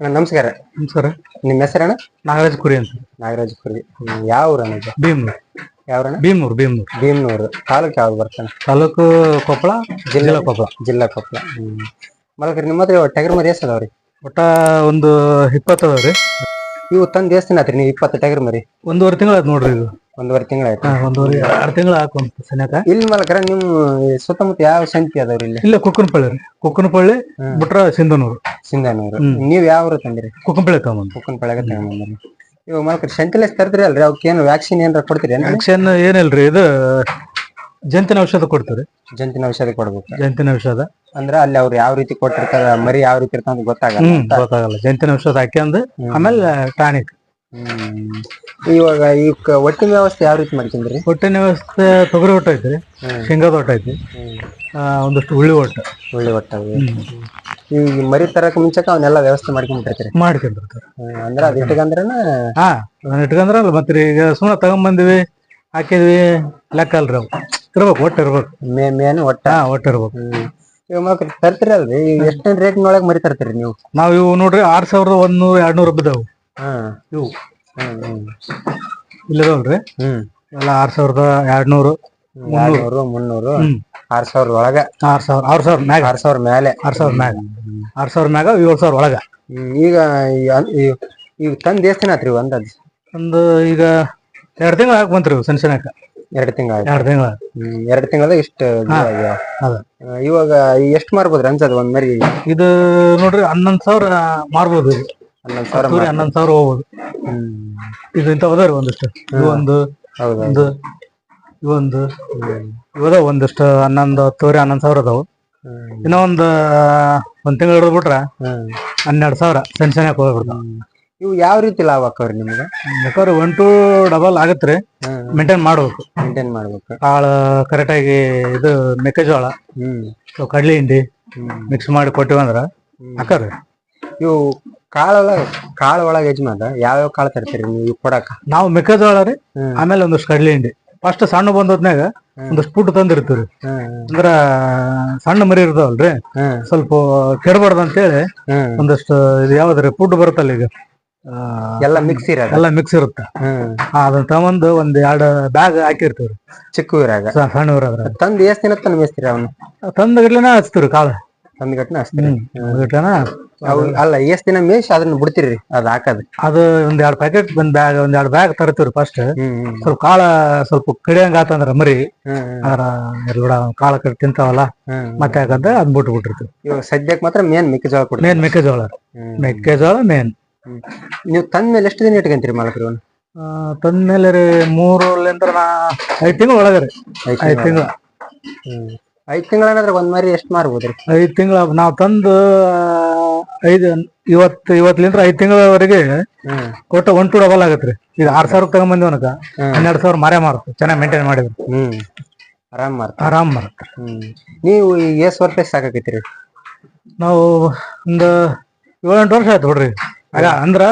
ಅಣ್ಣ, ನಮಸ್ಕಾರ. ನಮಸ್ಕಾರ. ನಿಮ್ಮ ಹೆಸರಣ್ಣ? ನಾಗರಾಜ್ ಕುರಿ ಅಂತ. ನಾಗರಾಜ್ ಕುರಿ. ಹ್ಮ್, ಯಾವ ಊರಣ್ಣ ಇದು? ಯಾವ್ರಣ ಭೀಮೂರ್ ಭೀಮೂರ್. ಭೀಮೂರ್. ತಾಲೂಕ್ ತಾಲೂಕು ಯಾವ್ದು ಬರ್ತಾನೆ ತಾಲೂಕು ಕೊಪ್ಪಳ ಜಿಲ್ಲಾ ಕೊಪ್ಪಳ. ಜಿಲ್ಲಾ ಕೊಪ್ಪಳ. ಹ್ಮ್. ಮಲಕ್ರಿ ನಿಮ್ಮ ಹತ್ರ ಟಗರ್ ಮರಿ ಎಷ್ಟು ಅದಾವ್ರಿ? ಒಟ್ಟ ಒಂದು ಇಪ್ಪತ್ತು ಅದಾವ್ರಿ. ಇವು ತಂದು ದೇವಸ್ಥಾನ ಆತ್ರಿ ನೀವು ಇಪ್ಪತ್ತು ಟಗರ್ ಮರಿ? ಒಂದೂವರೆ ತಿಂಗಳು ಆಯ್ತು ನೋಡ್ರಿ ಇದು. ಒಂದೂವರೆ ತಿಂಗಳಾಯ್ತು ಒಂದೂವರೆ ಆರು ತಿಂಗಳು ಸನ್ಯಾಕ ಇಲ್ಲಿ ಮಲಕ್ರ ನಿಮ್ ಸುತ್ತಮುತ್ತ ಯಾವ ಸಂತಿ ಅದಾವ್ರಿ ಇಲ್ಲಿ? ಇಲ್ಲ ಕುಕ್ಕನಪಳ್ಳಿ ರೀ. ಕುಕ್ಕನಪಳ್ಳಿ ಬಿಟ್ರ ಸಿಂಧನೂರು. ಸಿಂಧನೂರು. ನೀವ್ ಯಾವ ಊರು ತಂದಿರಿ? ಕುಕ್ಕನಪಳ್ಳಿ ತಗೊಂಡ್ ಕುಕ್ಕನಪಳ್ಳಿ ತಗೊಂಡ್ರಿ ಇವ್ ಮಲಕ್ರಿ ಸಂತಿಲೆಸ್ ತರ್ತೀರಿ ಅಲ್ರಿ? ಅವಕ್ಕೆ ಏನು ವ್ಯಾಕ್ಸಿನ್ ಏನಾರ ಕೊಡ್ತೀರಿ? ವ್ಯಾಕ್ಸಿನ್ ಏನಿಲ್ರಿ ಇದು ಜಂತಿನ ಔಷಧ ಕೊಡ್ತೀರಿ. ಜಂತಿನ ಔಷಧ ಕೊಡ್ಬೇಕು. ಜಂತಿನ ಔಷಧ. ಅಂದ್ರ ಅಲ್ಲಿ ಅವ್ರು ಯಾವ ರೀತಿ ಕೊಟ್ಟಿರ್ತಾರ ಮರಿ ಯಾವ ರೀತಿ ಇರ್ತಾರ ಅಂತ ಗೊತ್ತಾಗಲ್ಲ ಗೊತ್ತಾಗಲ್ಲ. ಜಂತಿನ ಔಷಧ ಹಾಕ್ಯಂದು ಆಮೇಲೆ ಟಾನಿಕ್. ಇವಾಗ ಈ ಒಟ್ಟಿನ ವ್ಯವಸ್ಥೆ ಯಾವ ರೀತಿ ಮಾಡ್ಕೊಂಡ್ರಿ ಹೊಟ್ಟಿನ ವ್ಯವಸ್ಥೆ ತೊಗರಿ ಹೊಟ್ಟ ಐತ್ರಿ ಶೇಂಗಾದ ಹೊಟ್ಟ ಐತಿ. ಆ, ಒಂದಷ್ಟು ಉಳ್ಳಿ ಹೊಟ್ಟ. ಒಳ್ಳೆ ಒಟ್ಟಾಗಿ ಈ ಮರಿ ತರಕ್ ಮುಂಚೆಕ ಅವನ್ನೆಲ್ಲ ವ್ಯವಸ್ಥೆ ಮಾಡ್ಕೊಂಡ್ಬಿಟ್ಟಿರ್ತೀರಿ ಮಾಡ್ಕೊಂಡಿರ್ತಾರೆ ಹ್ಮ್, ಅಂದ್ರ ಅದ್ ಇಟ್ಕಂದ್ರನ? ಹಾ ಅದನ್ನ ಇಟ್ಕಂದ್ರಲ್ಲ ಮತ್ತೆ ಈಗ ಸುಮ್ಮನೆ ತಗೊಂಬಂದಿವಿ ಹಾಕಿದ್ವಿ ಲೆಕ್ಕ ಅಲ್ರಿ ಅವು. ಇರ್ಬೇಕು ಒಟ್ಟು ಇರ್ಬೇಕು. ಮೇ ಮೇನ್ ಒಟ್ಟ ಹಾ ಒಟ್ಟು ಇರ್ಬೇಕು. ಹ್ಮ್. ಇವಾಗ ಮಕ್ಳು ತರ್ತೀರಿ ಅಲ್ರಿ? ಈಗ ರೇಟ್ ರೇಟ್ನೊಳಗೆ ಮರಿ ತರ್ತೀರಿ ನೀವು? ನಾವ್ ಇವು ನೋಡ್ರಿ ಆರ್ ಸಾವಿರದ ಒಂದ್ನೂರ ಎರಡ್ನೂರ ಬಿದ್ದಾವು. ಹಾ. ಇವು. ಇಲ್ಲದವಲ್ರಿ? ಹ್ಮ್. ಎಲ್ಲ ಆರ್ ಸಾವಿರದ ಎರಡ್ನೂರು ಎರಡ್ನೂರು ಮುನ್ನೂರು. ಆರ್ ಸಾವಿರ ಒಳಗ. ಆರ್ ಸಾವಿರ ಆರ್ ಸಾವಿರ ಮ್ಯಾಗ. ಆರ್ ಸಾವಿರ ಮೇಲೆ ಆರ್ ಸಾವಿರ ಮ್ಯಾಗ. ಆರ್ ಸಾವಿರ ಮ್ಯಾಗ ಏಳು ಸಾವಿರ ಒಳಗ. ಈಗ ಈಗ ತಂದ್ ಎಷ್ಟ್ ದಿನ ಆತ್ರಿ ಅಂದಾಜ್? ಒಂದು ಈಗ ಎರಡ್ ತಿಂಗಳ ಹಾಕಿ ಬಂತ್ರಿ ಸಣ್ಣ ಸಣ್ಣಕ ಎರಡ್ ತಿಂಗಳ ಎರಡ್ ತಿಂಗಳ ಹ್ಮ್ ಎರಡ್ ತಿಂಗಳದ ಇಷ್ಟ ಇವಾಗ ಎಷ್ಟ್ ಮಾರ್ಬೋದ್ರಿ ಅನ್ಸದ್ ಒಂದ್ ಮರಿ ಇದು ನೋಡ್ರಿ ಹನ್ನೊಂದ್ ಸಾವಿರ ಮಾರ್ಬೋದು. ಹನ್ನೊಂದ್ ಸಾವಿರ ಹತ್ತೂವರೆ ಹನ್ನೊಂದ್ ಸಾವಿರ ಹೋಗ್ಬೋದು. ಇದು ಇಂತ ಅದಾವ್ರಿ ಒಂದಿಷ್ಟು. ಇವು ಒಂದು ಹೌದಾ ಒಂದು ಇವೊಂದು ಇವದ ಒಂದಿಷ್ಟು ಹನ್ನೊಂದು ಹತ್ತುವರೆ ಹನ್ನೊಂದು ಸಾವಿರ ಅದಾವು. ಹ್ಮ್. ಇನ್ನೂ ಒಂದು ಒಂದ್ ತಿಂಗಳು ಹಿಡಿದು ಬಿಟ್ರ ಹ್ಮ್ ಹನ್ನೆರಡು ಸಾವಿರ ಸಣ್ಣ ಸಣ್ಣ ಹೋಗ್ಬಿಡ್ತಾವ. ಇವು ಯಾವ ರೀತಿ ಲಾಭ ಆಕವ್ರಿ ನಿಮ್ಗೆ? ಯಾಕಂದ್ರೆ ಒನ್ ಟು ಡಬಲ್ ಆಗತ್ರಿ ಹ್ಮ್ ಮೇಂಟೈನ್ ಮಾಡ್ಬೇಕು. ಮೇಂಟೈನ್ ಮಾಡ್ಬೇಕು. ಕಾಳು ಕರೆಕ್ಟಾಗಿ ಇದು ಮೆಕ್ಕೆಜೋಳ ಹ್ಮ್. ಕಡ್ಲಿ ಹಿಂಡಿ ಹ್ಮ್. ಮಿಕ್ಸ್ ಮಾಡಿ ಕೊಟ್ಟಿವಂದ್ರ ಹಾಕರಿ ಇವು ಕಾಳೊಳ ಕಾಳ ಒಳಗ ಯಜಮಾನ ಯಾವ್ಯಾವ ಕಾಳು ತರ್ತೀರಿ ನೀವು ಕೊಡಕ? ನಾವು ಮೆಕ್ಕೆಜೋಳ ರೀ ಆಮೇಲೆ ಒಂದಷ್ಟು ಕಡ್ಲಿ ಹಿಂಡಿ. ಫಸ್ಟ್ ಸಣ್ಣ ಬಂದದ್ನಾಗ ಒಂದಷ್ಟು ಪುಟ್ಟು ತಂದಿರ್ತೀವಿ ಹ್ಮ್ ಅಂದ್ರ ಸಣ್ಣ ಮರಿ ಇರ್ತಾವಲ್ರಿ ಸ್ವಲ್ಪ ಕೆಡಬಾರ್ದು ಅಂತೇಳಿ ಹೇಳಿ ಒಂದಷ್ಟು ಇದು ಯಾವ್ದ್ರಿ ಪುಟ್ಟು ಬರುತ್ತಲ್ಲ ಈಗ? ಎಲ್ಲ ಮಿಕ್ಸ್ ಇರ ಎಲ್ಲ ಮಿಕ್ಸ್ ಇರುತ್ತೆ. ಅದನ್ನ ತಗೊಂಡು ಒಂದ್ ಎರಡು ಬ್ಯಾಗ್ ಹಾಕಿರ್ತೀವ್ರಿ. ಚಿಕ್ಕ ಇರಾಗ ಸ- ಸಣ್ಣ ಊರಾಗ ತಂದ್ ಎಷ್ಟ್ ದಿನ ತನ ಮೇಸ್ತೀರಿ ಅವನು? ತಂದ ಗಟ್ಲೆನ ಹಚ್ತೀವ್ರಿ ಕಾಳು. ತಂದ ಗಟ್ನ ಹಚ್ತೀರಿ? ಗಟ್ಲೆನ ಅಲ್ಲ ಎಷ್ಟ್ ದಿನ ಮೇಯ್ಸಿ ಅದನ್ನ ಬಿಡ್ತೀರಿ ಅದ್ ಹಾಕದ್? ಅದು ಒಂದ್ ಎರಡ್ ಪ್ಯಾಕೆಟ್ ಒಂದ್ ಬ್ಯಾಗ್ ಒಂದ್ ಎರಡ್ ಬ್ಯಾಗ್ ತರ್ತೀವ್ರಿ ಫಸ್ಟ್ ಸ್ವಲ್ಪ ಕಾಳ ಸ್ವಲ್ಪ ಕಡಿಯಂಗ ಆತಂದ್ರ ಮರಿ ಅದ್ರ ಎಲ್ಲ ಕಾಳ ಕಡಿ ತಿಂತಾವಲ್ಲ ಮತ್ತೆ ಯಾಕಂದ್ರೆ ಅದ್ ಬಿಟ್ಟು ಬಿಟ್ಟಿರ್ತೀವಿ ಇವಾಗ ಸದ್ಯಕ್ ಮಾತ್ರ ಮೇನ್ ಮೆಕ್ಕೆಜೋಳ ಕೊಡ್ತೀರಿ? ಮೇನ್ ಮೆಕ್ಕೆಜೋಳ. ಮೆಕ್ಕೆಜೋಳ ಮೇನ್. ನೀವು ತಂದ ಮೇಲೆ ಎಷ್ಟು ದಿನ ಇಟ್ಕೊಂತೀರಿ ಮಾಲಕರು ತಂದ ಮೇಲೆ ರೀ ಮೂರಲ್ಲಿಂದ್ರ ನಾ ಐದ್ ತಿಂಗಳ ಒಳಗ ರೀ. ಐದ್ ತಿಂಗಳ. ಐದ್ ತಿಂಗಳ ಒಂದ್ ಮರಿ ಎಷ್ಟ್ ಮಾರ್ಬೋದ್ರಿ? ಐದ್ ತಿಂಗಳ ನಾವ್ ತಂದು ಐದ್ ಇವತ್ತು ಇವತ್ಲಿಂದ್ರ ಐದ್ ತಿಂಗಳವರೆಗೆ ಕೊಟ್ಟ ಒನ್ ಟು ಡಬಲ್ ಆಗತ್ರಿ. ಈಗ ಆರ್ ಸಾವಿರ ತಗೊಂಡ್ ಹ್ಮ್. ಹನ್ನೆರಡು ಸಾವಿರ ಮಾರೇ ಮಾರುತ್ತೆ ಚೆನ್ನಾಗಿ ಮೇಂಟೈನ್ ಮಾಡಿದ್ರು. ಹ್ಮ್. ಆರಾಮ್ ಮಾರ್ತ ಆರಾಮ್ ಮಾರುತ್ತೆ ಹ್ಮ್. ನೀವು ಈ ಎಷ್ಟ್ ವರ್ಷ ಸಾಕಾಕೈತ್ರಿ? ನಾವು ಒಂದು ಏಳೆಂಟು ವರ್ಷ ಆಯ್ತು ಹೊಡ್ರಿ ಆಗ ಅಂದ್ರ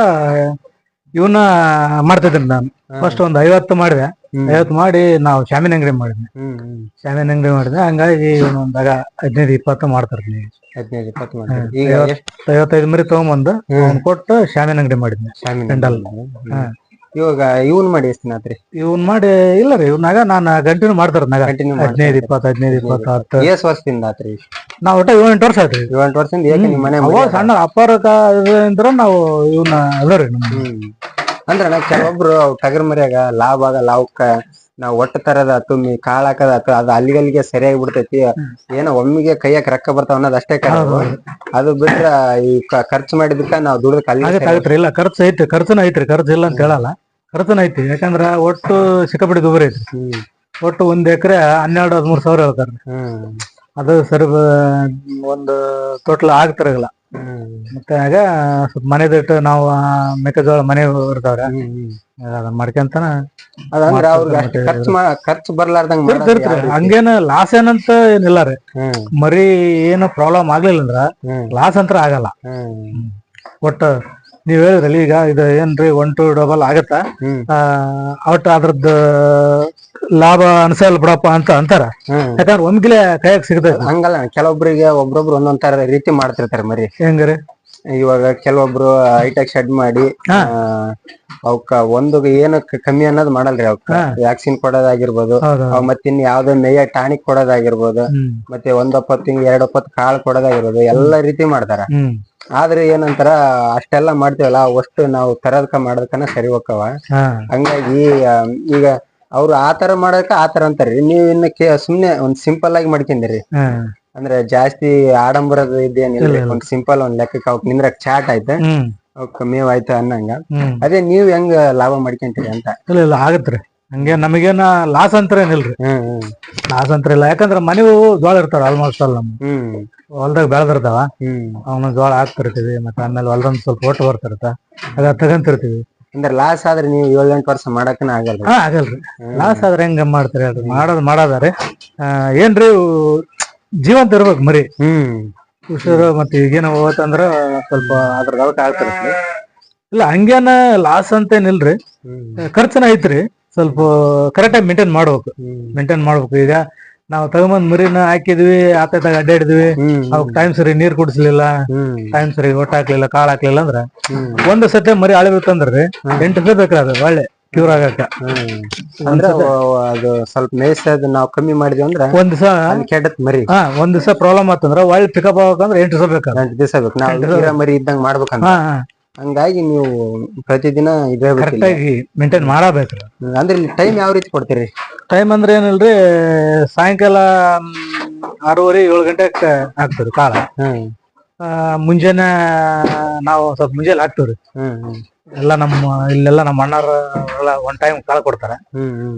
ಇವನ್ನ ಮಾಡ್ತಿದ್ದೀನಿ ನಾನು. ಫಸ್ಟ್ ಒಂದ್ ಐವತ್ತು ಮಾಡಿದೆ. ಐವತ್ತು ಮಾಡಿ ನಾವು ಶಾಮಿನ ಅಂಗಡಿ ಮಾಡಿದ್ವಿ. ಶಾಮಿನ ಅಂಗಡಿ ಮಾಡಿದ್ವಿ ಹಂಗಾಗಿ ಒಂದಾಗ ಹದಿನೈದು ಇಪ್ಪತ್ತು ಮಾಡ್ತಾರೆ ಹದಿನೈದು ಇಪ್ಪತ್ತು ಮಾಡ್ತೀರಿ. ಈಗ ಎಷ್ಟ್? ಐವತ್ತೈದು ಮರಿ ತಗೊಂಬಂದು ಅವ್ನ್ ಕೊಟ್ಟು ಶಾಮಿನ ಅಂಗಡಿ ಮಾಡಿದ್ವಿ. ಶಾಮಿನ ಪೆಂಡಲ್. ಇವಾಗ ಇವನ್ ಮಾಡಿ ಎಷ್ಟು ದಿನ ಇವನ್ ಮಾಡಿ ಇಲ್ಲ ರೀ ಇವ್ನಾಗ ನಾನು ಕಂಟಿನ್ಯೂ ಮಾಡ್ತಾರ ನಾಗ. ಕಂಟಿನ್ಯೂ ಹದಿನೈದು ಇಪ್ಪತ್ತು ಹದಿನೈದು ಇಪ್ಪತ್ತು ಹತ್ತು. ಎಷ್ಟ್ ವರ್ಷದಿಂದ ಆತ್ರಿ? ನಾವ್ ಒಟ್ಟ ಏಳೆಂಟು ವರ್ಷ ಆತ್ರಿ. ಏಳೆಂಟು ವರ್ಷದಿಂದ ಏಕೆ ನಿಮ್ ಮನೆ ಅವಾಗ ಸಣ್ಣ ಅಪ್ಪಾರ ಇದ್ರ ನಾವು ಇವನ್ನ ಅದ ರೀ ಹ್ಮ್. ಅಂದ್ರ ನಾ ಕೆಲವೊಬ್ರು ಟಗರ್ ಮರಿಯಾಗ ಲಾಭ ಆಗಲ್ಲ ಅವಕ್ಕ ನಾವ್ ಒಟ್ಟ ತರದ ತುಂಬಿ ಕಾಳ್ ಹಾಕದ ಆತು, ಅದು ಅಲ್ಲಿಗಲ್ಲಿಗೆ ಸರಿಯಾಗಿ ಬಿಡ್ತೈತಿ. ಏನೋ ಒಮ್ಮಿಗೆ ಕೈಯಾಕ ರೊಕ್ಕ ಬರ್ತಾವ ಅನ್ನೋದ್ ಅಷ್ಟೇ ಕಾರಣ ಅದು. ಬಿಟ್ರ ಈ ಖರ್ಚು ಮಾಡಿದಕ್ಕ ನಾವ್ ದುಡ್ದಕ್ಕೆ ಅಲ್ಲಿ ಇಲ್ಲ ಖರ್ಚು ಐತಿ ಖರ್ಚುನ ಐತ್ರಿ ಖರ್ಚು ಇಲ್ಲ ಅಂತ ಹೇಳಲ್ಲ. ಖರ್ಚುನ ಐತಿ ಯಾಕಂದ್ರ ಒಟ್ಟು ಸಿಕ್ಕಾಪಡಿ ದುಬಾರಿ ಐತಿ ಒಟ್ಟು ಒಂದ್ ಎಕರೆ ಹನ್ನೆರಡು ಹದಿಮೂರು ಸಾವಿರ ಹೇಳ್ತಾರ ಅದು ಸರಿ ಒಂದು ಟೋಟಲ್ ಆಗ್ತಿರಲ್ಲ ಹ್ಮ್ ಮತ್ತೆ ಆಗ ಸ್ವಲ್ಪ ಮನೆದಿಟ್ಟು ನಾವು ಮೆಕ್ಕೆಜೋಳ ಮನೆ ಇರ್ತಾವ್ರ ಅದನ್ನ ಮಾಡ್ಕೊಂತನ ಅದಂದ್ರ ಅವ್ರಿಗೆ ಅಷ್ಟು ಖರ್ಚು ಮಾ ಬರ್ಲಾರ್ದಂಗ? ಹಂಗೇನ ಲಾಸ್ ಏನಂತ ಏನಿಲ್ಲ ರೀ. ಮರಿ ಏನು ಪ್ರಾಬ್ಲಮ್ ಆಗ್ಲಿಲ್ಲ ಅಂದ್ರ ಲಾಸ್ ಅಂತ ಆಗಲ್ಲ. ಒಟ್ಟು ನೀವ್ ಹೇಳಿದ್ರಲ್ಲ ಈಗ ಇದು ಏನ್ರಿ ಒನ್ ಟು ಡಬಲ್ ಆಗತ್ತ? ಒಟ್ ಅದ್ರದ್ದು ಲಾಭ ಅನ್ಸಲ್ ಬಿಡಪ್ಪ ಅಂತ ಅಂತಾರ. ಯಾಕಂದ್ರೆ ಒಮ್ಗಿಲೆ ಕೈಯಾಗ ಸಿಗ್ತದೆ ಹಂಗಲ್ಲ ಕೆಲವೊಬ್ರಿಗೆ ಒಬ್ರೊಬ್ರು ಒಂದೊಂದ್ ತರ ರೀತಿ ಮಾಡ್ತಿರ್ತಾರೆ ಮರಿ. ಹೆಂಗ್ರಿ? ಇವಾಗ ಕೆಲವೊಬ್ರು ಹೈಟೆಕ್ ಶೆಡ್ ಮಾಡಿ ಹಾ. ಅವಕ್ಕ ಒಂದು ಏನು ಕ- ಕಮ್ಮಿ ಅನ್ನೋದು ಮಾಡಲ್ರಿ ಅವಕ್ಕ. ವ್ಯಾಕ್ಸಿನ್ ಕೊಡೋದಾಗಿರ್ಬೋದು. ಹೌದು ಅವ್ ಮತ್ತೆ ಇನ್ ಯಾವ್ದೋ ಮೇಯ ಟಾನಿಕ್ ಕೊಡೋದಾಗಿರ್ಬೋದು. ಹ್ಮ್. ಮತ್ತೆ ಒಂದೊಪ್ಪತ್ತು ಹಿಂಗ್ ಎರಡೊಪ್ಪತ್ತು ಕಾಳು ಕೊಡೋದಾಗಿರ್ಬೋದು. ಎಲ್ಲಾ ರೀತಿ ಮಾಡ್ತಾರ. ಹ್ಮ್. ಆದ್ರೆ ಏನಂತಾರ ಅಷ್ಟೆಲ್ಲ ಮಾಡ್ತೀವಲ್ಲ ಅಷ್ಟು ನಾವು ತರದಕ ಮಾಡೋದಕ್ಕನ ಸರಿ ಹೋಕ್ಕವ. ಹಾ. ಹಂಗಾಗಿ ಆ, ಈಗ ಅವ್ರು ಆತರ ತರ ಮಾಡಕ ಆ ತರ ಅಂತಾರ್ರಿ. ನೀವ್ ಇನ್ನ ಕೇ ಸುಮ್ನೆ ಒಂದ್ ಸಿಂಪಲ್ ಆಗಿ ಮಾಡ್ಕೊಂಡಿರಿ. ಹಾ. ಅಂದ್ರೆ ಜಾಸ್ತಿ ಆಡಂಬರದ ಇದೇನಿಲ್ಲ. ಒಂದ್ ಸಿಂಪಲ್ ಒಂದ್ ಲೆಕ್ಕಕ್ಕೆ ಅವಕ್ ನಿಂದ್ರಕ್ ಚಾಟ್ ಆಯ್ತು. ಅವಕ್ ಮೇವ್ ಆಯ್ತು ಅನ್ನಂಗ. ಅದೇ ನೀವ್ ಹೆಂಗ್ ಲಾಭ ಮಾಡ್ಕೊಂತೀರಿ ಅಂತ. ಇಲ್ಲ ಇಲ್ಲ ಆಗತ್ರಿ ಹಂಗೆ ನಮಗೇನ ಲಾಸ್ ಅಂತರ ಏನಿಲ್ರಿ. ಲಾಸ್ ಅಂತರ ಇಲ್ಲ. ಯಾಕಂದ್ರ ಮನೆವು ಜೋಳ ಇರ್ತಾರ ಆಲ್ಮೋಸ್ಟ್ ಅಲ್ಲ ನಮ್ ಹ್ಮ್. ಹೊಲ್ದಾಗ ಬೆಳೆದಿರ್ತಾವ. ಅವನ ಜೋಳ ಹಾಕ್ತಿರ್ತೀವಿ ಮತ್ತೆ ಆಮೇಲೆ ಹೊಲ್ದೊಂದ್ ಸ್ವಲ್ಪ ಒಟ್ಟು ಬರ್ತಿರ್ತ. ಅದ ತಗಂತಿರ್ತೀವಿ. ಅಂದ್ರೆ ಲಾಸ್ ಆದ್ರೆ ನೀವು ಏಳೆಂಟು ವರ್ಷ ಮಾಡಕ್ಕನ ಆಗಲ್ಲ ಆಗಲ್ರಿ. ಲಾಸ್ ಆದ್ರೆ ಹೆಂಗ ಮಾಡ್ತಾರೆ ಅದು ಮಾಡೋದ್ ಮಾಡೋದಾರೆ ಏನ್ರಿ ಜೀವಂತ ಇರ್ಬೇಕು ಮರಿ. ಹ್ಮ್. ಹುಷಾರು ಮತ್ತೆ ಈಗೇನ ಹೋಗತ್ತಂದ್ರ ಸ್ವಲ್ಪ ಅದ್ರ ಅದಕ್ಕೆ ಆಗ್ತಿರತ್ರಿ ಇಲ್ಲ ಹಂಗೇನ ಲಾಸ್ ಅಂತೇನಿಲ್ರಿ ಖರ್ಚನ ಐತ್ರಿ. ಸ್ವಲ್ಪ ಕರೆಕ್ಟಾಗಿ ಮೇಂಟೈನ್ ಮಾಡ್ಬೇಕು. ಮೇಂಟೈನ್ ಮಾಡ್ಬೇಕು. ಈಗ ನಾವು ತಗೊಂಬಂದ್ ಮರಿನ ಹಾಕಿದ್ವಿ ಆತಾಗ ಅಡ್ಡಾಡಿದ್ವಿ. ಅವಕ್ ಟೈಮ್ ಸರಿ ನೀರ್ ಕುಡಿಸ್ಲಿಲ್ಲ ಟೈಮ್ ಸರಿ ಒಟ್ಟ ಹಾಕ್ಲಿಲ್ಲ ಕಾಳು ಹಾಕ್ಲಿಲ್ಲ ಅಂದ್ರ ಒಂದ್ ಒಂದು ಸತಿ ಮರಿ ಅಳಿಬೇಕಂದ್ರಿ ಎಂಟು ರೂಪಾಯಿ ಬೇಕ್ರಿ ಅದು ಒಳ್ಳೆ. ಕ್ಯೂರ್ ಆಗಾಕ ಅಂದ್ರೆ ಅದು ಸ್ವಲ್ಪ ಮೇಯ್ಸಿ ಅದು ನಾವು ಕಮ್ಮಿ ಮಾಡಿದ್ವಿ ಅಂದ್ರೆ ಒಂದ್ ದಿವಸ ಅಲ್ಲಿ ಕೆಡತ್ ಮರಿ. ಹಾ ಒಂದ್ ದಿವಸ ಪ್ರಾಬ್ಲಮ್ ಆತಂದ್ರ ಒಳ್ಳೆ ಪಿಕಪ್ ಆಗ್ಬೇಕಂದ್ರೆ ಎಂಟು ದಿವಸ ಬೇಕು ಎಂಟು ದಿವಸ ಬೇಕು. ನಾವು ಮರಿ ಇದ್ದಂಗ ಮಾಡ್ಬೇಕಂತ. ಹಾ ಹಂಗಾಗಿ ನೀವು ಪ್ರತಿದಿನ ಇದೇ ಕರೆಕ್ಟ್ ಆಗಿ ಮೇಂಟೈನ್ ಮಾಡಬೇಕು. ಅಂದ್ರೆ ಇಲ್ಲಿ ಟೈಮ್ ಯಾವ ರೀತಿ ಕೊಡ್ತೀರಿ? ಟೈಮ್ ಅಂದ್ರೆ ಏನಿಲ್ರಿ ಸಾಯಂಕಾಲ ಆರೂವರೆ ಏಳು ಗಂಟೆ ಆಗ್ತದೆ ಕಾಳ ಮುಂಜಾನೆ ನಾವು ಸ್ವಲ್ಪ ಮುಂಜಾನೆ ಹಾಕ್ತಿವ್ರಿ ಹ್ಮ್. ಎಲ್ಲ ನಮ್ಮ ಇಲ್ಲೆಲ್ಲ ನಮ್ಮ ಅಣ್ಣರ ಎಲ್ಲ ಒನ್ ಟೈಮ್ ಕಾಲ ಕೊಡ್ತಾರೆ.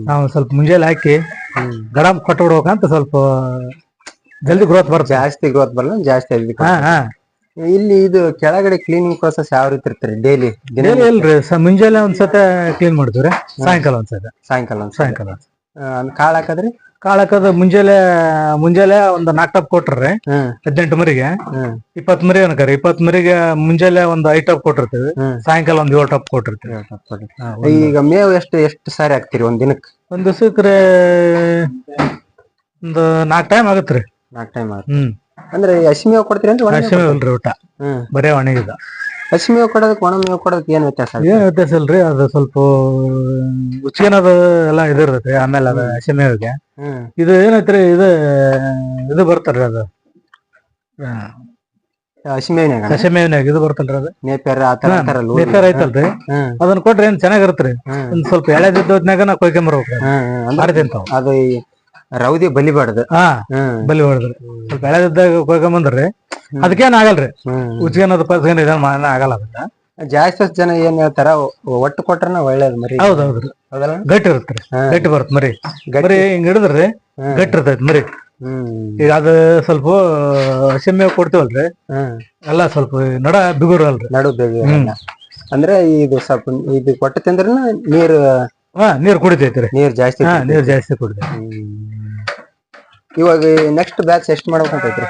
ನಾವು ಸ್ವಲ್ಪ ಮುಂಜಾನೆ ಹಾಕಿ ಹ್ಮ್. ಗಡಮ್ ಕೊಟ್ಟು ಬಿಡ್ಬೇಕಂತ ಸ್ವಲ್ಪ ಜಲ್ದಿ ಗ್ರೋತ್ ಬರುತ್ತೆ. ಜಾಸ್ತಿ ಗ್ರೋತ್ ಬರಲ್ಲ ಜಾಸ್ತಿ ಆಗಿದೆ ಹಾ ಹಾ. ಇಲ್ಲಿ ಇದು ಕೆಳಗಡೆ ಕ್ಲೀನಿಂಗ್ ಪ್ರೋಸೆಸ್ ಯಾವ ರೀತಿ ಇರ್ತೀರಿ ಡೈಲಿ ಇಲ್ರಿ ಮುಂಜಾನೆ ಒಂದ್ಸತ ಕ್ಲೀನ್ ಮಾಡ್ತೀವ್ರಿ. ಸಾಯಂಕಾಲ ಒಂದ್ಸತ. ಸಾಯಂಕಾಲ ಸಾಯಂಕಾಲ ಕಾಳು ಹಾಕದ್ರಿ? ಕಾಳ ಹಾಕೋದು ಮುಂಜಾನೆ ಮುಂಜಾನೆ ಒಂದು ನಾಕ್ ಟಪ್ ಕೊಟ್ರಿ ಹದಿನೆಂಟು ಮರಿಗೆ. ಇಪ್ಪತ್ ಮರಿ ಅನ್ಕರಿ ಇಪ್ಪತ್ ಮರಿಗೆ ಮುಂಜಾನೆ ಒಂದು ಐದ್ ಟಪ್ ಕೊಟ್ಟಿರ್ತೀವಿ. ಸಾಯಂಕಾಲ ಒಂದ್ ಏಳು ಟಪ್ ಕೊಟ್ಟಿರ್ತೀವಿ. ಈಗ ಮೇವು ಎಷ್ಟು ಎಷ್ಟು ಸಾರಿ ಹಾಕ್ತಿರಿ ಒಂದ್ ದಿನಕ್ಕೆ? ಒಂದ್ ದಿವಸಕ್ಕೆ ಒಂದು ನಾಲ್ಕು ಟೈಮ್ ಆಗತ್ರಿ ನಾಕ್ ಟೈಮ್ ಹ್ಮ್. ಅಂದ್ರೆ ಅಶ್ಮಿ ಹಸಿ ಮೇವು ಕೊಡ್ತೀರಿ ಅಂದ್ರೆ ಮೇವು ಇಲ್ರಿ ಊಟ. ಬರೇ ಒಣಗಿದ. ಹಸಿ ಮೇವು ಕೊಡೋದಕ್ಕೆ ಒಣ ಮೇವು ಕೊಡೋದಕ್ಕೆ ಏನ್ ವ್ಯತ್ಯಾಸ? ಏನ್ ವ್ಯತ್ಯಾಸ ಇಲ್ರಿ ಅದು ಸ್ವಲ್ಪ ಉಚ್ಚಿನದು ಎಲ್ಲ ಇದಿರ್ತೈತಿ ಆಮೇಲೆ ಅದು ಹಸಿಮೇವಿಗೆ ಹ್ಮ್. ಇದು ಏನೈತ್ರಿ ಇದು ಇದು ಬರ್ತಲ್ರಿ ಅದು. ಹಸಿ ಮೇವಿನಾಗ ಹಸಿಮೇವಿನಾಗ ಇದು ಬರ್ತಲ್ರಿ ಅದು. ನೇಪೇರ್ ಆ ತರ ಅಂತಾರಲ್ಲ ಊರಲ್ಲಿ. ಐತಲ್ರಿ. ಹ್ಮ್. ಅದನ್ನ ಕೊಟ್ರೆ ಏನ್ ಚೆನ್ನಾಗಿರತ್ರಿ? ಹ್ಮ್. ಒಂದ್ ಸ್ವಲ್ಪ ಎಳೆದಿದ್ದೋದ್ನಾಗ ನಾ ಕೊಯ್ಕೊಂಬರ್ಬೇಕ್ರಿ ಹ್ಮ್ ಹ್ಮ್. ಅಂದ್ರೆ ಅದು ಈ ರೌದಿ ಬಲಿಬಾರ್ದು ಹಾ ಬಲಿ ಹೊಡೆದ್ರಿ ಸ್ವಲ್ಪ ಎಳೆದಿದ್ದಾಗ ಕೊಯ್ಕೊಂಬಂದ್ರಿ ಅದಕ್ಕೇನ್ ಆಗಲ್ರಿ? ಹ್ಮ್. ಉಚ್ಚಿನದು ಇದನ್ ಆಗಲ್ಲ ಅದಕ್ಕ. ಜಾಸ್ತಿ ಜನ ಏನ್ ಹೇಳ್ತಾರ ಒಟ್ಟು ಕೊಟ್ರನ ಒಳ್ಳೇದ್ ಮರಿ. ಹೌದ್ ಹೌದ್ರಿ ಹೌದಲ್ಲ? ಗಟ್ಟಿ ಇರುತ್ತೆ ಗಟ್ಟಿ ಬರುತ್ತೆ ಮರಿ. ಮರಿ ಹಿಂಗ್ ಹಿಡಿದ್ರಿ. ಗಟ್ಟಿ ಇರ್ತೈತಿ ಮರಿ. ಹ್ಮ್. ಈಗ ಅದ ಸ್ವಲ್ಪ ಹಸಿಮೆ ಕೊಡ್ತೀವಲ್ರಿ? ಎಲ್ಲ ಸ್ವಲ್ಪ ನಡ ಬಿಗುರು ಅಲ್ರಿ ನಡು ಬೇಗ ಅಂದ್ರೆ ಇದು ಸ್ವಲ್ಪ ಇದು ಕೊಟ್ಟ ತಿಂದ್ರ ನೀರು ಹಾ ನೀರ್ ಕುಡಿತೈತ್ರಿ ನೀರ್ ಜಾಸ್ತಿ ನೀರ್ ಜಾಸ್ತಿ ಕುಡಿತೈತಿ. ಇವಾಗ ನೆಕ್ಸ್ಟ್ ಬ್ಯಾಚ್ ಎಷ್ಟ್ ಮಾಡ್ಬೇಕಂತೈತ್ರಿ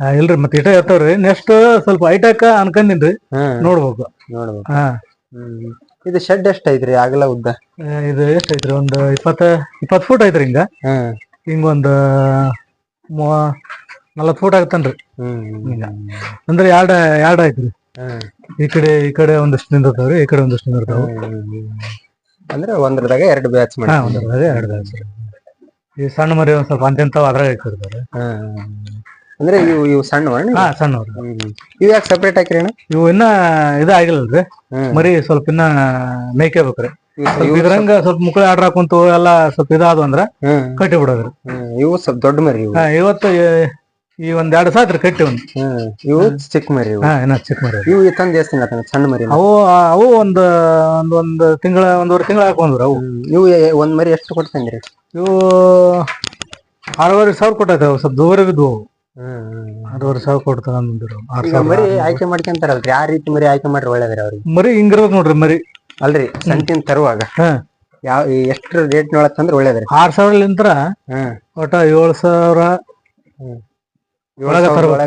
ಆ, ಇಲ್ರಿ ಮತ್ತೆ ಇಟ ಇರ್ತಾವ್ರಿ. ನೆಕ್ಸ್ಟ್ ಸ್ವಲ್ಪ ಐಟಾಕ ಅನ್ಕೊಂಡಿನ್ರಿ ಹ್ಮ್ ನೋಡ್ಬೇಕು. ನೋಡ್ಬೇಕು. ಹಾ. ಹ್ಮ್. ಇದು ಶೆಡ್ ಎಷ್ಟ್ ಐತ್ರಿ? ಆಗಲ ಉದ್ದ? ಆ, ಇದು ಎಷ್ಟ್ ಐತ್ರಿ? ಒಂದ್ ಇಪ್ಪತ್ತ ಇಪ್ಪತ್ ಫೂಟ್ ಐತ್ರಿ ಹಿಂಗ. ಹ್ಮ್ ಹಿಂಗ ಒಂದ್ ಮೂವ ನಲವತ್ ಫೂಟ್ ಆಗತ್ತನ್ರಿ ಹ್ಮ್ ಹಿಂಗ. ಅಂದ್ರೆ ಎರಡ ಎರಡ ಐತ್ರಿ. ಹ್ಮ್ ಈ ಕಡೆ ಈ ಕಡೆ ಒಂದಷ್ಟು ನಿಂದಿರ್ತಾವ್ರಿ ಈ ಕಡೆ ಒಂದಷ್ಟು ನಿಂದಿರ್ತಾವ ಹ್ಮ್. ಅಂದ್ರೆ ಒಂದ್ರದಾಗ ಎರಡು ಬ್ಯಾಚ್ ಹಾ ಮಾಡಿ ಒಂದ್ರದಾಗ ಎರಡ್ ಐತ್ರಿ. ಈ ಸಣ್ಣ ಮರಿ ಒಂದ್ ಸ್ವಲ್ಪ ಅಂತಿಂತಾವ ಅದ್ರಾಗ ಇಟ್ಟಿರ್ತಾರೆ. ಅಂದ್ರೆ ಇವು ಇವು ಸಣ್ಣ ಹಾ ಸಣ್ಣವ್ರಿ. ಇವು ಯಾಕೆ ಸಪ್ರೇಟ್ ಹಾಕಿರಿ ಅಣ್ಣ ಇವು ಇನ್ನ ಇದ ಆಗಿಲ್ಲಲ್ರಿ. ಮರಿ ಸ್ವಲ್ಪ ಇನ್ನ ಮೇಕೆ ಬೇಕ್ರಿ ಸ್ವಲ್ಪ ಇದ್ರಂಗ ಸ್ವಲ್ಪ ಮುಕ್ಕಳ ಆಡ್ರ ಹಾಕೊಂತು ಎಲ್ಲ ಸ್ವಲ್ಪ ಇದಾದ್ವು ಅಂದ್ರ ಕಟ್ಟಿ ಬಿಡೋದ್ರಿ. ಇವು ಸ್ವಲ್ಪ ದೊಡ್ಡ ಮರಿ ಇವತ್ತು ಈ- ಈ ಒಂದ್ ಎರಡ್ ಸಾವಿರ ಕಟ್ಟಿ ಒಂದು ಇವು ಚಿಕ್ಕ ಮರಿ ಇವು. ಹಾ ಇನ್ನ ಚಿಕ್ಕ ಮರಿ ಇವು. ತಂದ್ ಜಾಸ್ತಿ ತಿಂಗಳ ಸಣ್ಣ ಮರಿ ಅವು ಅವು ಒಂದ್ ಒಂದ್ ಒಂದ್ ತಿಂಗಳ ಒಂದೂವರೆ ತಿಂಗಳ ಹಾಕೊಂಡ್ರು ಅವು. ಇವು ಎ- ಒಂದ್ ಮರಿ ಎಷ್ಟು ಕೊಡ್ತಂದ್ರಿ ಇವು ಆರೂವರೆ ಸಾವಿರ ಕೊಟ್ಟೈತೆ ಅವು ಸ್ವಲ್ಪ ದೂರ ಬಿದ್ವು ಅವು. ಆರೂವರೆ ಸಾವಿರ ಕೊಟ್ಟು ತಗೊಂಡ್ರು ಆರ್ ಈಗ ಸಾವಿರ ಮರಿ ಆಯ್ಕೆ ಮಾಡ್ಕೊಂತಾರಲ್ರಿ ಆ ರೀತಿ ಮರಿ ಆಯ್ಕೆ ಮಾಡ್ರಿ ಒಳ್ಳೇದ್ರಿ ಅವ್ರಿಗೆ? ಮರಿ ಹಿಂಗಿರ್ಬೇಕು ನೋಡ್ರಿ ಮರಿ. ಅಲ್ರಿ ಸಂತಿನ ತರುವಾಗ? ಹಾ. ಯಾವ ಎಷ್ಟು ರೇಟ್ ನೋಡಕ್ ತಂದ್ರೆ ಒಳ್ಳೇದ್ರಿ? ಆರ್ ಸಾವಿರಲಿಂತ್ರ ಹ್ಮ್ ಒಟ್ಟ ಏಳು ಸಾವಿರ ಒಳಗ ತರ್ಬೇಕ್ರಿ.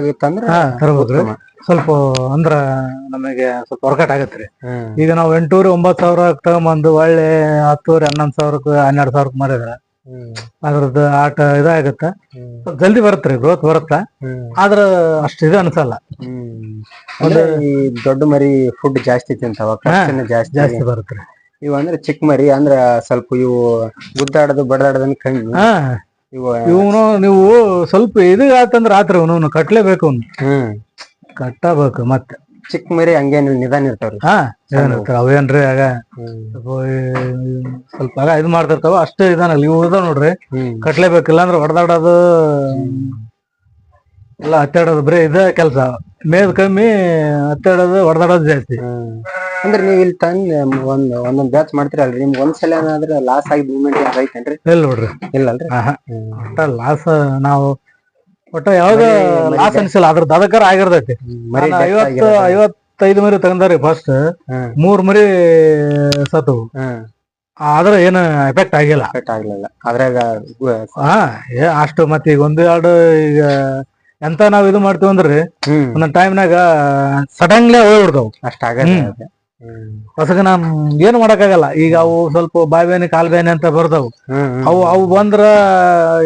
ಸ್ವಲ್ಪ ಅಂದ್ರ ನಮಗೆ ಸ್ವಲ್ಪ ವರ್ಕೌಟ್ ಆಗತ್ರಿ ಈಗ ನಾವು ಎಂಟೂರಿ ಒಂಬತ್ ಸಾವಿರ ತಗೊಂಬಂದು ಒಳ್ಳೆ ಹತ್ತೂರಿ ಹನ್ನೊಂದ್ ಸಾವಿರಕ್ಕೆ ಹನ್ನೆರಡ್ ಸಾವಿರಕ್ಕೆ ಮಾರಿದ್ರ ಅದ್ರದ್ ಅದ್ರದ್ದು ಆಟ ಇದಾಗತ್ತ. ಜಲ್ದಿ ಬರುತ್ತೆ ಗ್ರೋತ್ ಬರುತ್ತ? ಆದ್ರ ಅಷ್ಟ ಇದು ಅನ್ಸಲ್ಲ. ಹ್ಮ್. ಅಂದ್ರೆ ಈ ದೊಡ್ಡ ಮರಿ ಫುಡ್ ಜಾಸ್ತಿ ತಿಂತಾವ ಜಾಸ್ತಿ. ಜಾಸ್ತಿ ಬರುತ್ತೆ ಇವ ಅಂದ್ರೆ ಚಿಕ್ಕ ಮರಿ ಅಂದ್ರ ಸ್ವಲ್ಪ ಇವು ಗುದ್ದಾಡದು ಬಡದಾಡೋದನ್ನ ಕಮ್ಮಿ. ಇವನು ನೀವು ಸ್ವಲ್ಪ ಇದು ಆತಂದ್ರ ಆತ್ರ ಇವನು ಕಟ್ಲೇಬೇಕು ಅವ್ನು. ಹ್ಮ್. ಕಟ್ಟಬೇಕು ಮತ್ತೆ. ಚಿಕ್ಕ ಮರಿ ಹಂಗೇನು ನಿಧಾನ ಇರ್ತಾವ್ರಿ. ಹಾ ಏನಿರ್ತಾರ ಅವೇನ್ರಿ ಆಗ ಸ್ವಲ್ಪ ಆಗ ಇದು ಮಾಡ್ತಿರ್ತಾವ. ಅಷ್ಟೇ ಇದಾನಲ್ಲ ಇವು ಇದಾವ ನೋಡ್ರಿ. ಕಟ್ಲೇಬೇಕು ಕಟ್ಲೇಬೇಕಿಲ್ಲ ಅಂದ್ರೆ ಹೊಡೆದಾಡೋದು ಎಲ್ಲ ಹತ್ತಾಡೋದು ಬರೀ ಇದ ಕೆಲಸ. ಮೇದ್ ಕಮ್ಮಿ ಹತ್ತಾಡೋದು ಹೊಡೆದಾಡೋದು ಜಾಸ್ತಿ. ಅಂದ್ರೆ ನೀವು ಇಲ್ಲಿ ತಂದ್ ಒಂದ್ ಒಂದೊಂದ್ ಬ್ಯಾಚ್ ಮಾಡ್ತೀರಲ್ರಿ ನಿಮ್ಗೆ ಒಂದ್ಸಲ ಏನಾದ್ರೆ ಲಾಸ್ ಆಗಿ ಯಾವ್ದು ಐತೇನ್ರಿ? ಇಲ್ಲ ನೋಡ್ರಿ. ಇಲ್ಲಲ್ರಿ ಆಹಾ. ಒಟ್ಟ ಲಾಸ್ ನಾವು ಒಟ್ಟ ಯಾವ್ದ ಲಾಸ್ ಅನ್ಸಿಲ್ಲ. ಅದ್ರ ಅದಕ್ಕಾರ ಆಗಿರ್ತೈತಿ. ಮರಿ ನಾನು death ಐವತ್ತು ಆಗಿರೋದು. ಐವತ್ತೈದು ಮರಿ ತಗೊಂಡಾರಿ ಫಸ್ಟ್ ಮೂರ್ ಮರಿ ಸತ್ತು. ಹಾ. ಆದ್ರೆ ಏನು ಎಫೆಕ್ಟ್ ಆಗಿಲ್ಲ. ಕಟ್ ಆಗ್ಲಿಲ್ಲ. ಅದ್ರಾಗ ಗು- ಹಾ ಏ ಅಷ್ಟು ಮತ್ತೆ ಈಗ ಒಂದು ಎರಡು ಈಗ ಎಂತ ನಾವ್ ಇದು ಮಾಡ್ತೀವಿ ಅಂದ್ರಿ ಹ್ಮ್. ಒಂದೊಂದ್ ಟೈಮ್ನಾಗ ಸಡನ್ಲಿ ಹೋಗ್ಬಿಡ್ತಾವ್. ಅಷ್ಟ ಅದು. ಹ್ಮ್. ಹೊಸಗ ನಾನ್ ಏನು ಮಾಡಕ್ಕಾಗಲ್ಲ. ಈಗ ಅವು ಸ್ವಲ್ಪ ಬಾಯಿ ಬೇನೆ ಕಾಲ್ ಬೇನೆ ಅಂತ ಬರ್ತಾವು. ಅವು ಅವು ಬಂದ್ರ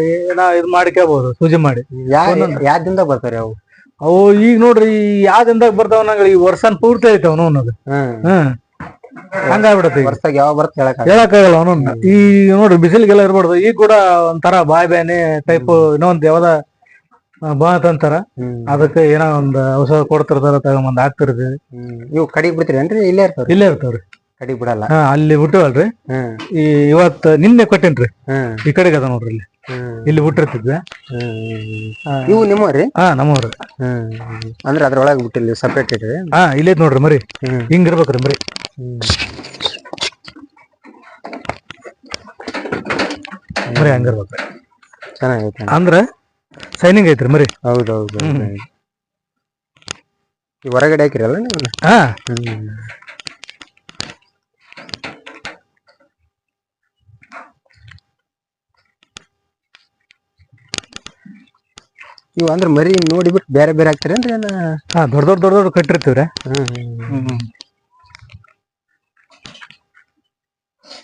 ಏನ ಇದ್ ಮಾಡ್ಕೋಬಹುದು ಸೂಜಿ ಮಾಡಿ. ಯಾವ್ದಿಂದ ಬರ್ತಾರೆ ಅವು? ಅವು ಈಗ ನೋಡ್ರಿ ಯಾವ ದಿನದಾಗ ಬರ್ತಾವ ನಂಗ ಈ ವರ್ಷನ್ ಪೂರ್ತಿ ಐತವ್ ಅವನು ಅನ್ನೋದು ಹ್ಮ್. ಹಂಗ ಹಂಗಾಗ್ಬಿಡತ್ತೆ ವರ್ಷದಾಗ ಯಾವ ಬರ್ತ ಹೇಳಕ್ ಹೇಳಕ್ಕಾಗಲ್ಲ ಅವನನ್ನ ಈ ನೋಡ್ರಿ ಬಿಸಿಲಿಗೆಲ್ಲ ಇರ್ಬಾರ್ದು. ಈಗ ಕೂಡ ಒಂಥರ ಬಾಯಿ ಬೇನೆ ಟೈಪ್ ಇನ್ನೊಂದ್ ಯಾವ್ದ ಬಾತ್ ಅಂತಾರ. ಅದಕ್ಕೆ ಏನೋ ಒಂದ್ ಔಷಧ ಕೊಡ್ತಿರ್ತಾರ ತಗೊಂಬಂದ್ ಹಾಕ್ತಿರ್ತೀವಿ. ನೀವು ಕಡಿ ಬಿಡ್ತೀರಿ ಅಂದ್ರೆ ಇಲ್ಲೇ ಇರ್ತಾವ್ರಿ? ಇಲ್ಲೇ ಇರ್ತಾವ್ರಿ. ಕಡಿ ಬಿಡಲ್ಲ. ಹಾ ಅಲ್ಲಿ ಬಿಟ್ಟವಲ್ರಿ ಈ ಇವತ್ ನಿನ್ನೆ ಕೊಟ್ಟೇನ್ರಿ. ಈ ಕಡೆಗೆ ಅದ ನೋಡ್ರಿ ಇಲ್ಲಿ. ಇಲ್ಲಿ ಬಿಟ್ಟಿರ್ತಿದ್ವಿ. ಇವು ನಿಮ್ಮವ್ರಿ? ಹಾ ನಮ್ಮವ್ರಿ. ಹ್ಮ್ ಅಂದ್ರೆ ಅದ್ರೊಳಗೆ ಬಿಟ್ಟಿಲ್ಲ ಸಪ್ರೇಟ್ ಇಟ್ರಿ ಹಾ ಇಲ್ಲೇ ನೋಡ್ರಿ ಮರಿ. ಹಿಂಗ್ ಇರ್ಬೇಕ್ರಿ ಮರಿ. ಹ್ಮ್. ಮರಿ ಹಂಗಿರ್ಬೇಕ್ರಿ ಚೆನ್ನಾಗೈತೆ. ಅಂದ್ರ ಸೈನಿಂಗ್ ಐತ್ರಿ ಮರಿ? ಹೌದೌದು ಹೌದು. ಈ ಹೊರಗಡೆ ಹಾಕಿರಲ್ಲ ನೀವು? ಹಾ. ಇವು ಅಂದ್ರೆ ಮರಿ ನೋಡಿಬಿಟ್ಟು ಬೇರೆ ಬೇರೆ ಹಾಕ್ತೀರೇನ್ರಿ ಏನ? ಹಾ ದೊಡ್ಡ ದೊಡ್ಡ ದೊಡ್ಡ ದೊಡ್ಡ ಕಟ್ಟಿರ್ತೀವ್ರಿ. ಹ್ಮ್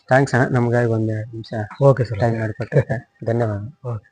ಥ್ಯಾಂಕ್ಸ್ ಅಣ್ಣ ನಮ್ಗಾಗಿ ಒಂದೆರಡು ಎರಡು ನಿಮಿಷ ಓಕೆ ಸರ್ ಟೈಮ್ ಮಾಡಿಕೊಟ್ಟೆ ಧನ್ಯವಾದ. ಓಕೆ